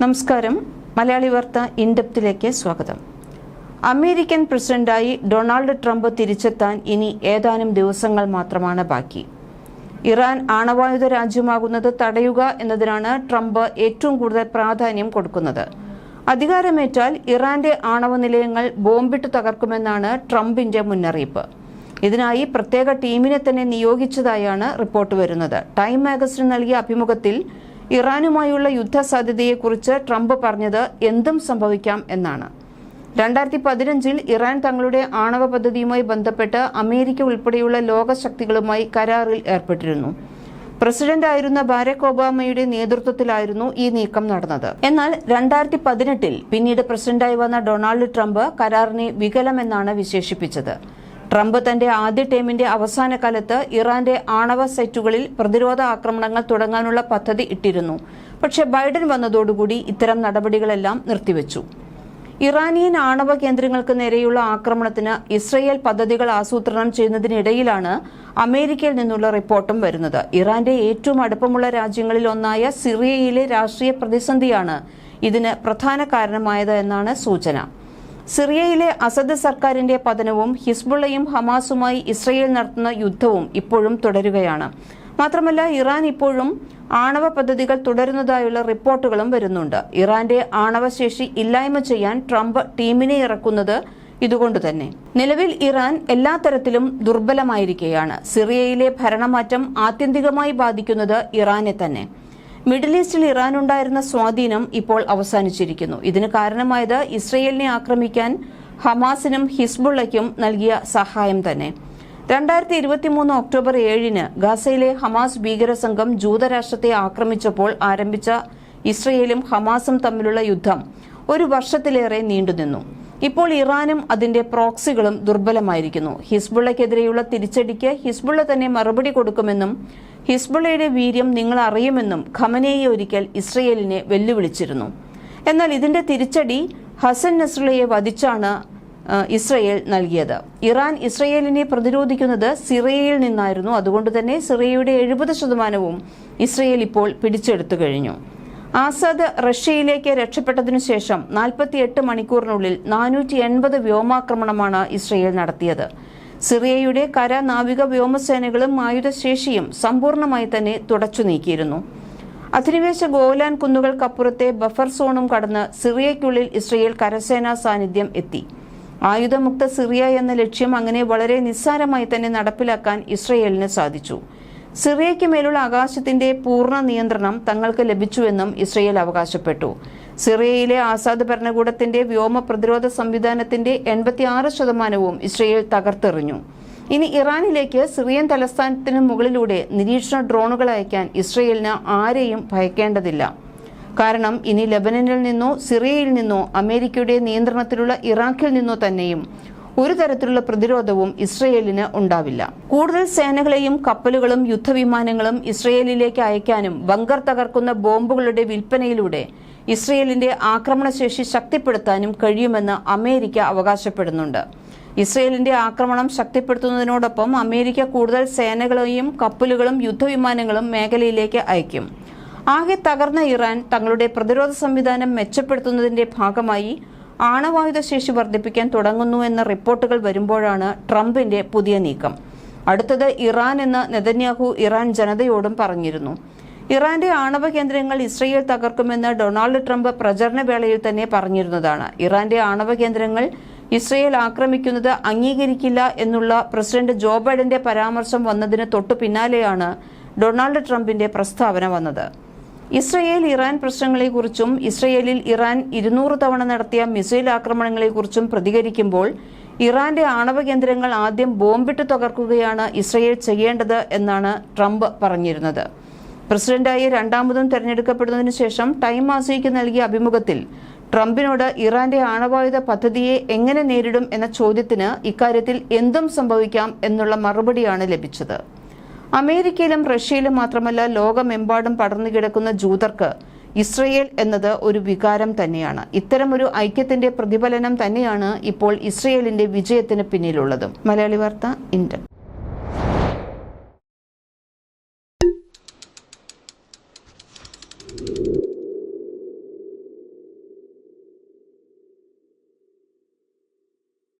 നമസ്കാരം. മലയാളി വാർത്ത ഇൻഡെപ്തിലേക്ക് സ്വാഗതം. അമേരിക്കൻ പ്രസിഡന്റായി ഡൊണാൾഡ് ട്രംപ് തിരിച്ചെത്താൻ ഇനി ഏതാനും ദിവസങ്ങൾ മാത്രമാണ് ബാക്കി. ഇറാൻ ആണവായുധ രാജ്യമാകുന്നത് തടയുക എന്നതിനാണ് ട്രംപ് ഏറ്റവും കൂടുതൽ പ്രാധാന്യം കൊടുക്കുന്നത്. അധികാരമേറ്റാൽ ഇറാന്റെ ആണവ നിലയങ്ങൾ ബോംബിട്ട് തകർക്കുമെന്നാണ് ട്രംപിന്റെ മുന്നറിയിപ്പ്. ഇതിനായി പ്രത്യേക ടീമിനെ തന്നെ നിയോഗിച്ചതായാണ് റിപ്പോർട്ട് വരുന്നത്. ടൈം മാഗസിന് നൽകിയ അഭിമുഖത്തിൽ ഇറാനുമായുള്ള യുദ്ധസാധ്യതയെക്കുറിച്ച് ട്രംപ് പറഞ്ഞത് എന്തും സംഭവിക്കാം എന്നാണ്. രണ്ടായിരത്തി പതിനഞ്ചിൽ ഇറാൻ തങ്ങളുടെ ആണവ പദ്ധതിയുമായി ബന്ധപ്പെട്ട് അമേരിക്ക ഉൾപ്പെടെയുള്ള ലോകശക്തികളുമായി കരാറിൽ ഏർപ്പെട്ടിരുന്നു. പ്രസിഡന്റ് ആയിരുന്ന ബാരക് ഒബാമയുടെ നേതൃത്വത്തിലായിരുന്നു ഈ നീക്കം നടന്നത്. എന്നാൽ രണ്ടായിരത്തി പതിനെട്ടിൽ പിന്നീട് പ്രസിഡന്റായി വന്ന ഡൊണാൾഡ് ട്രംപ് കരാറിനെ വികലമെന്നാണ് വിശേഷിപ്പിച്ചത്. ട്രംപ് തന്റെ ആദ്യ ടേമിന്റെ അവസാന കാലത്ത് ഇറാന്റെ ആണവ സെറ്റുകളിൽ പ്രതിരോധ ആക്രമണങ്ങൾ തുടങ്ങാനുള്ള പദ്ധതി ഇട്ടിരുന്നു. പക്ഷെ ബൈഡൻ വന്നതോടുകൂടി ഇത്തരം നടപടികളെല്ലാം നിർത്തിവച്ചു. ഇറാനിയൻ ആണവ കേന്ദ്രങ്ങൾക്ക് നേരെയുള്ള ആക്രമണത്തിന് ഇസ്രയേൽ പദ്ധതികൾ ആസൂത്രണം ചെയ്യുന്നതിനിടയിലാണ് അമേരിക്കയിൽ നിന്നുള്ള റിപ്പോർട്ടും വരുന്നത്. ഇറാന്റെ ഏറ്റവും അടുപ്പമുള്ള രാജ്യങ്ങളിൽ ഒന്നായ സിറിയയിലെ രാഷ്ട്രീയ പ്രതിസന്ധിയാണ് ഇതിന് പ്രധാന കാരണമായത് എന്നാണ് സൂചന. സിറിയയിലെ അസദ് സർക്കാരിന്റെ പതനവും ഹിസ്ബുള്ളയും ഹമാസുമായി ഇസ്രയേൽ നടത്തുന്ന യുദ്ധവും ഇപ്പോഴും തുടരുകയാണ്. മാത്രമല്ല ഇറാൻ ഇപ്പോഴും ആണവ പദ്ധതികൾ തുടരുന്നതായുള്ള റിപ്പോർട്ടുകളും വരുന്നുണ്ട്. ഇറാന്റെ ആണവശേഷി ഇല്ലായ്മ ചെയ്യാൻ ട്രംപ് ടീമിനെ ഇറക്കുന്നത് ഇതുകൊണ്ട് തന്നെ. നിലവിൽ ഇറാൻ എല്ലാ തരത്തിലും ദുർബലമായിരിക്കുകയാണ്. സിറിയയിലെ ഭരണമാറ്റം ആത്യന്തികമായി ബാധിക്കുന്നത് ഇറാനെ തന്നെ. മിഡിൽ ഈസ്റ്റിൽ ഇറാനുണ്ടായിരുന്ന സ്വാധീനം ഇപ്പോൾ അവസാനിച്ചിരിക്കുന്നു. ഇതിന് കാരണമായത് ഇസ്രയേലിനെ ആക്രമിക്കാൻ ഹമാസിനും ഹിസ്ബുള്ളയ്ക്കും നൽകിയ സഹായം തന്നെ. രണ്ടായിരത്തി ഇരുപത്തിമൂന്ന് ഒക്ടോബർ ഏഴിന് ഗാസയിലെ ഹമാസ് ഭീകര സംഘം ജൂതരാഷ്ട്രത്തെ ആക്രമിച്ചപ്പോൾ ആരംഭിച്ച ഇസ്രയേലും ഹമാസും തമ്മിലുള്ള യുദ്ധം ഒരു വർഷത്തിലേറെ നീണ്ടുനിന്നു. ഇപ്പോൾ ഇറാനും അതിന്റെ പ്രോക്സികളും ദുർബലമായിരിക്കുന്നു. ഹിസ്ബുള്ളയ്ക്കെതിരെയുള്ള തിരിച്ചടിക്ക് ഹിസ്ബുള്ള തന്നെ മറുപടി കൊടുക്കുമെന്നും ഹിസ്ബുള്ളയുടെ വീര്യം നിങ്ങൾ അറിയുമെന്നും ഖമനേയെ ഒരിക്കൽ ഇസ്രയേലിനെ വെല്ലുവിളിച്ചിരുന്നു. എന്നാൽ ഇതിന്റെ തിരിച്ചടി ഹസൻ നസ്രലയെ വധിച്ചാണ് ഇസ്രയേൽ നൽകിയത്. ഇറാൻ ഇസ്രയേലിനെ പ്രതിരോധിക്കുന്നത് സിറിയയിൽ നിന്നായിരുന്നു. അതുകൊണ്ട് തന്നെ സിറിയയുടെ എഴുപത് ശതമാനവും ഇസ്രയേൽ ഇപ്പോൾ പിടിച്ചെടുത്തു കഴിഞ്ഞു. ആസാദ് റഷ്യയിലേക്ക് രക്ഷപ്പെട്ടതിനു ശേഷം നാൽപ്പത്തിയെട്ട് മണിക്കൂറിനുള്ളിൽ നാനൂറ്റി എൺപത് വ്യോമാക്രമണമാണ് ഇസ്രയേൽ നടത്തിയത്. സിറിയയുടെ കര നാവിക വ്യോമസേനകളും ആയുധശേഷിയും സമ്പൂർണമായി തന്നെ തുടച്ചു നീക്കിയിരുന്നു. അധിനിവേശ ഗോലാൻ കുന്നുകൾക്കപ്പുറത്തെ ബഫർ സോണും കടന്ന് സിറിയയ്ക്കുള്ളിൽ ഇസ്രയേൽ കരസേനാ സാന്നിധ്യം എത്തി. ആയുധമുക്ത സിറിയ എന്ന ലക്ഷ്യം അങ്ങനെ വളരെ നിസ്സാരമായി തന്നെ നടപ്പിലാക്കാൻ ഇസ്രയേലിന് സാധിച്ചു. സിറിയയ്ക്ക് മേലുള്ള ആകാശത്തിന്റെ പൂർണ നിയന്ത്രണം തങ്ങൾക്ക് ലഭിച്ചുവെന്നും ഇസ്രയേൽ അവകാശപ്പെട്ടു. സിറിയയിലെ ആസാദ് ഭരണകൂടത്തിന്റെ വ്യോമ പ്രതിരോധ സംവിധാനത്തിന്റെ എൺപത്തിയാറ് ശതമാനവും ഇസ്രയേൽ തകർത്തെറിഞ്ഞു. ഇനി ഇറാനിലേക്ക് സിറിയൻ തലസ്ഥാനത്തിന് മുകളിലൂടെ നിരീക്ഷണ ഡ്രോണുകൾ അയക്കാൻ ഇസ്രയേലിന് ആരെയും ഭയക്കേണ്ടതില്ല. കാരണം ഇനി ലബനനിൽ നിന്നോ സിറിയയിൽ നിന്നോ അമേരിക്കയുടെ നിയന്ത്രണത്തിലുള്ള ഇറാഖിൽ നിന്നോ തന്നെയും ഒരു തരത്തിലുള്ള പ്രതിരോധവും ഇസ്രയേലിന് ഉണ്ടാവില്ല. കൂടുതൽ സേനകളെയും കപ്പലുകളും യുദ്ധവിമാനങ്ങളും ഇസ്രയേലിലേക്ക് അയക്കാനും ബങ്കർ തകർക്കുന്ന ബോംബുകളുടെ വിൽപ്പനയിലൂടെ ഇസ്രയേലിന്റെ ആക്രമണശേഷി ശക്തിപ്പെടുത്താനും കഴിയുമെന്ന് അമേരിക്ക അവകാശപ്പെടുന്നുണ്ട്. ഇസ്രയേലിന്റെ ആക്രമണം ശക്തിപ്പെടുത്തുന്നതിനോടൊപ്പം അമേരിക്ക കൂടുതൽ സേനകളെയും കപ്പലുകളും യുദ്ധവിമാനങ്ങളും മേഖലയിലേക്ക് അയക്കും. ആകെ തകർന്ന ഇറാൻ തങ്ങളുടെ പ്രതിരോധ സംവിധാനം മെച്ചപ്പെടുത്തുന്നതിന്റെ ഭാഗമായി ആണവായുധ ശേഷി വർദ്ധിപ്പിക്കാൻ തുടങ്ങുന്നു എന്ന റിപ്പോർട്ടുകൾ വരുമ്പോഴാണ് ട്രംപിന്റെ പുതിയ നീക്കം. അടുത്തത് ഇറാൻ എന്ന് നെതന്യാഹു ഇറാൻ ജനതയോടും പറഞ്ഞിരുന്നു. ഇറാന്റെ ആണവ കേന്ദ്രങ്ങൾ ഇസ്രയേൽ തകർക്കുമെന്ന് ഡൊണാൾഡ് ട്രംപ് പ്രചരണ വേളയിൽ തന്നെ പറഞ്ഞിരുന്നതാണ്. ഇറാന്റെ ആണവ കേന്ദ്രങ്ങൾ ഇസ്രയേൽ ആക്രമിക്കുന്നത് അംഗീകരിക്കില്ല എന്നുള്ള പ്രസിഡന്റ് ജോ ബൈഡന്റെ പരാമർശം വന്നതിന് തൊട്ടു പിന്നാലെയാണ് ഡൊണാൾഡ് ട്രംപിന്റെ പ്രസ്താവന വന്നത്. ഇസ്രയേൽ ഇറാൻ പ്രശ്നങ്ങളെക്കുറിച്ചും ഇസ്രയേലിൽ ഇറാൻ ഇരുന്നൂറ് തവണ നടത്തിയ മിസൈൽ ആക്രമണങ്ങളെക്കുറിച്ചും പ്രതികരിക്കുമ്പോൾ ഇറാന്റെ ആണവ കേന്ദ്രങ്ങൾ ആദ്യം ബോംബിട്ട് തകർക്കുകയാണ് ഇസ്രയേൽ ചെയ്യേണ്ടത് എന്നാണ് ട്രംപ് പറഞ്ഞിരുന്നത്. പ്രസിഡന്റായി രണ്ടാമതും തെരഞ്ഞെടുക്കപ്പെടുന്നതിനു ശേഷം ടൈം മാസികയ്ക്ക് നൽകിയ അഭിമുഖത്തിൽ ട്രംപിനോട് ഇറാന്റെ ആണവായുധ പദ്ധതിയെ എങ്ങനെ നേരിടും എന്ന ചോദ്യത്തിന് ഇക്കാര്യത്തിൽ എന്തും സംഭവിക്കാം എന്നുള്ള മറുപടിയാണ് ലഭിച്ചത്. അമേരിക്കയിലും റഷ്യയിലും മാത്രമല്ല ലോകമെമ്പാടും പടർന്നു കിടക്കുന്ന ജൂതർക്ക് ഇസ്രയേൽ എന്നത് ഒരു വികാരം തന്നെയാണ്. ഇത്തരമൊരു ഐക്യത്തിന്റെ പ്രതിഫലനം തന്നെയാണ് ഇപ്പോൾ ഇസ്രയേലിന്റെ വിജയത്തിന് പിന്നിലുള്ളതും. മലയാളി വാർത്ത ഇന്ത്യ